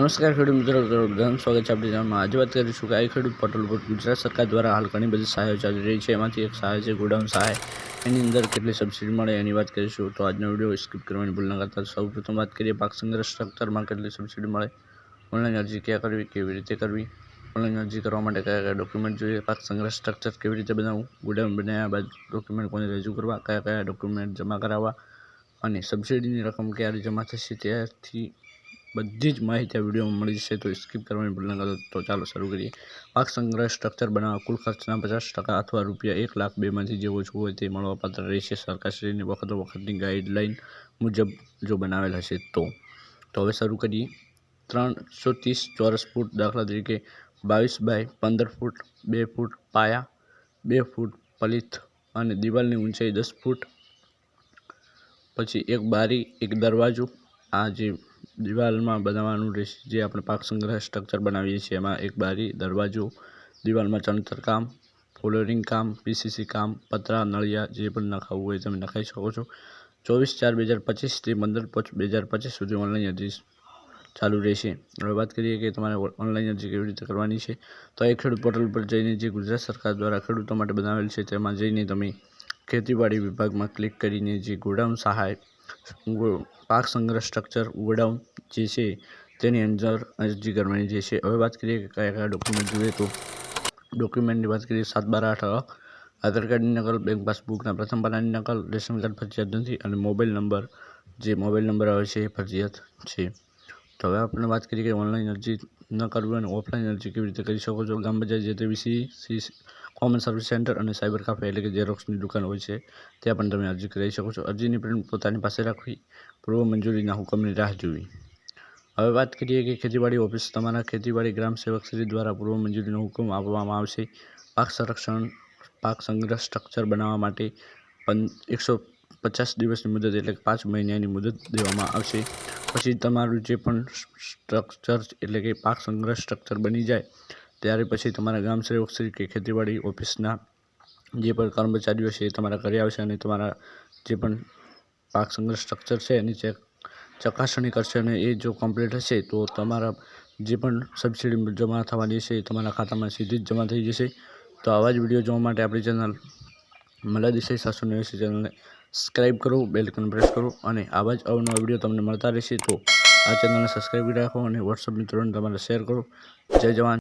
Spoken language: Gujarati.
નમસ્કાર ખેડૂત મિત્રો ઘણું સ્વાગત છે આપણી ચેનલમાં. આજે વાત કરીશું કે આ ખેડૂત પોર્ટલ પર ગુજરાત સરકાર દ્વારા હાલ ઘણી બધી સહાયો ચાલી રહી છે. એમાંથી એક સહાય છે ગોડાઉન સહાય. એની અંદર કેટલી સબસિડી મળે એની વાત કરીશું. તો આજનો વીડિયો સ્કીપ કરવાની ભૂલ ન કરતા. સૌ પ્રથમ વાત કરીએ પાક સંગ્રહ સ્ટ્રક્ચરમાં કેટલી સબસિડી મળે. ઓનલાઈન અરજી ક્યાં કરવી, કેવી રીતે કરવી? ઓનલાઈન અરજી કરવા માટે કયા કયા ડોક્યુમેન્ટ જોઈએ? પાક સંગ્રહ સ્ટ્રક્ચર કેવી રીતે બનાવવું? ગોડાઉન બનાવ્યા બાદ ડોક્યુમેન્ટ કોને રજૂ કરવા? કયા કયા ડોક્યુમેન્ટ જમા કરાવવા? અને સબસિડીની રકમ ક્યારે જમા થશે? ત્યારથી બધી જ માહિતી આ વિડીયોમાં મળી જશે, તો સ્કીપ કરવાની ભૂલ ન કરો. તો ચાલો શરૂ કરીએ. પાક સંગ્રહ સ્ટ્રક્ચર બનાવવા કુલ ખર્ચના પચાસ ટકા અથવા રૂપિયા એક લાખ બેમાંથી જે ઓછું હોય તે મળવાપાત્ર રહેશે. સરકારશ્રીની વખતો વખતની ગાઈડલાઇન મુજબ જો બનાવેલ હશે તો. તો હવે શરૂ કરીએ. ત્રણસો ત્રીસ ચોરસ ફૂટ દાખલા તરીકે બાવીસ બાય પંદર ફૂટ, બે ફૂટ પાયા, બે ફૂટ પલિથ અને દિવાલની ઊંચાઈ દસ ફૂટ. પછી એક બારી, એક દરવાજો. આ જે દિવાલમાં બનાવવાનું રહેશે જે આપણે પાક સંગ્રહ સ્ટ્રક્ચર બનાવીએ છીએ. એમાં એક બારી, દરવાજો, દિવાલમાં ચણતર કામ ફ્લોરિંગ કામ પીસીસી કામ, પતરા, નળિયા જે પણ નખાવવું હોય તમે નખાઈ શકો છો. ચોવીસ ચાર બે હજાર પચીસથી પંદર બે હજાર પચીસ સુધી ઓનલાઈન અરજી ચાલુ રહેશે. હવે વાત કરીએ કે તમારે ઓનલાઈન અરજી કેવી રીતે કરવાની છે? તો એ ખેડૂત પોર્ટલ પર જઈને જે ગુજરાત સરકાર દ્વારા ખેડૂતો માટે બનાવેલ છે તેમાં જઈને તમે ખેતીવાડી વિભાગમાં ક્લિક કરીને જે ગોડાઉન સહાય પાક સંગ્રહ સ્ટ્રક્ચર ગોડાઉન જે છે તેની અંદર અરજી કરવાની જે છે. હવે વાત કરીએ કે કયા કયા ડોક્યુમેન્ટ જોઈએ તો ડોક્યુમેન્ટની વાત કરીએ સાત બાર આઠ આધાર કાર્ડની નકલ બેંક પાસબુકના પ્રથમ પાનાની નકલ, રેશન કાર્ડ ફરજિયાત નથી અને મોબાઈલ નંબર જે મોબાઈલ નંબર આવે છે એ ફરજિયાત છે. તો હવે આપણે વાત કરીએ કે ઓનલાઈન અરજી ન કરવી અને ઓફલાઈન અરજી કેવી રીતે કરી શકો છો? ગામ પંચાયત જે તે VC C common service centre અને સાયબર કાફે એટલે કે ઝેરોક્સની દુકાન હોય છે, ત્યાં પણ તમે અરજી કરી શકો છો. અરજીની પ્રિન્ટ પોતાની પાસે રાખવી, પૂર્વ મંજૂરીના હુકમની રાહ જોવી. હવે વાત કરીએ કે ખેતીવાડી ઓફિસ તમારા ખેતીવાડી ગ્રામ સેવક શ્રી દ્વારા પૂર્વ મંજૂરીનો હુકમ આપવામાં આવશે. પાક સંરક્ષણ, પાક સંગ્રહ સ્ટ્રક્ચર બનાવવા માટે પન એકસો પચાસ દિવસની મુદત એટલે કે પાંચ મહિનાની મુદત દેવામાં આવશે. પછી તમારું જે પણ સ્ટ્રક્ચર એટલે કે પાક સંગ્રહ સ્ટ્રક્ચર બની જાય ત્યારે પછી તમારા ગામ સેવક શ્રી કે ખેતીવાડી ઓફિસના જે પણ કર્મચારીઓ છે એ તમારા ઘરે આવશે અને તમારા જે પણ પાક સંગ્રહ સ્ટ્રક્ચર છે એની ચેક ચકાસણી કરશે અને એ જો કમ્પ્લીટ હશે તો તમારા જે પણ સબસિડી જમા થવાની છે એ તમારા ખાતામાં સીધી જ જમા થઈ જશે. તો આવા જ વીડિયો જોવા માટે આપણી ચેનલ મલા દેસાઈ સાતસો નેવ્યાસી ચેનલને સબસ્ક્રાઈબ કરો બેલ પ્રેસ કરો અને આવા જ અવનવા વીડિયો તમને મળતા રહેશે તો આ ચેનલને સબસ્ક્રાઈબ કરી રાખો અને વોટ્સઅપ મિત્રોને તમારે શેર કરો. જય જવાન.